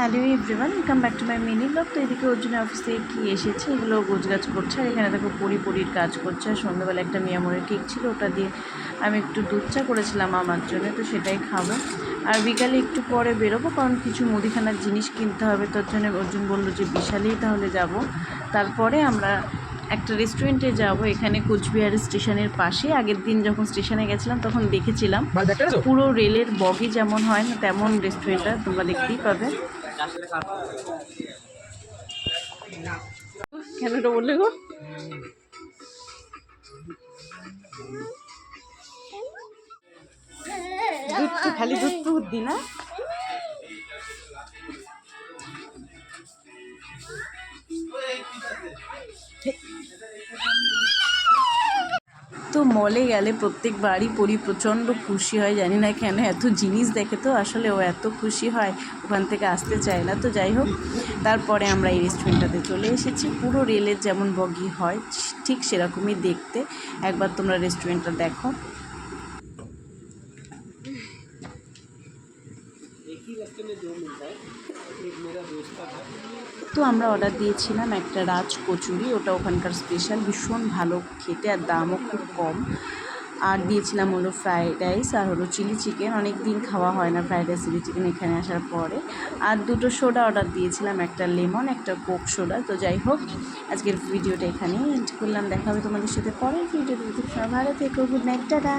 Hello everyone welcome back to my mini blog তো এদিকে অর্জুনের অফিস থেকে কি এসেছে এগুলো গোছগাছ করছে আর এখানে দেখো পরি পরির কাজ করছে। আর সন্ধ্যাবেলা একটা মিয়ামরের কেক ছিল ওটা দিয়ে আমি একটু দুধ চা করেছিলাম আমার জন্য তো সেটাই খাব। আর বিকালে একটু পরে বেরোবো কারণ কিছু মুদিখানার জিনিস কিনতে হবে তোর জন্য অর্জুন বলল যে বিশালেই তাহলে যাব। তারপরে আমরা একটা রেস্টুরেন্টে যাব এখানে কোচবিহার স্টেশনের পাশে। আগের দিন যখন স্টেশনে গেছিলাম তখন দেখেছিলাম পুরো রেলের বগি যেমন হয় না তেমন রেস্টুরেন্টটা তোমরা দেখতেই পাবে। কেন এটা বললে গো? দুধ খালি দুধ দুধ দি না? তো মলে গেলে প্রত্যেকবারই পরি প্রচণ্ড খুশি হয় জানি না কেন এত জিনিস দেখে তো আসলে ও এত খুশি হয় ওখান থেকে আসতে চায় না তো যাই হোক তারপরে আমরা এই রেস্টুরেন্টটাতে চলে এসেছি পুরো রেলের যেমন বগি হয় ঠিক সেরকমই দেখতে একবার তোমরা রেস্টুরেন্টটা দেখো তো আমরা অর্ডার দিয়েছিলাম একটা রাজ কচুরি, ওটা ওখানকার স্পেশাল ভীষণ ভালো খেতে আর দামও খুব কম। আর দিয়েছিলাম হলো ফ্রাইড রাইস আর হলো চিলি চিকেন অনেক দিন খাওয়া হয় না ফ্রাইড রাইস চিলি চিকেন এখানে আসার পরে। আর দুটো সোডা অর্ডার দিয়েছিলাম, একটা লেমন একটা কোক সোডা তো যাই হোক, আজকের ভিডিওটা এখানেই এন্ড করলাম। দেখা হবে তোমাদের সাথে পরের ভিডিওতে ভালো থেকো গুড নাইট টাটা।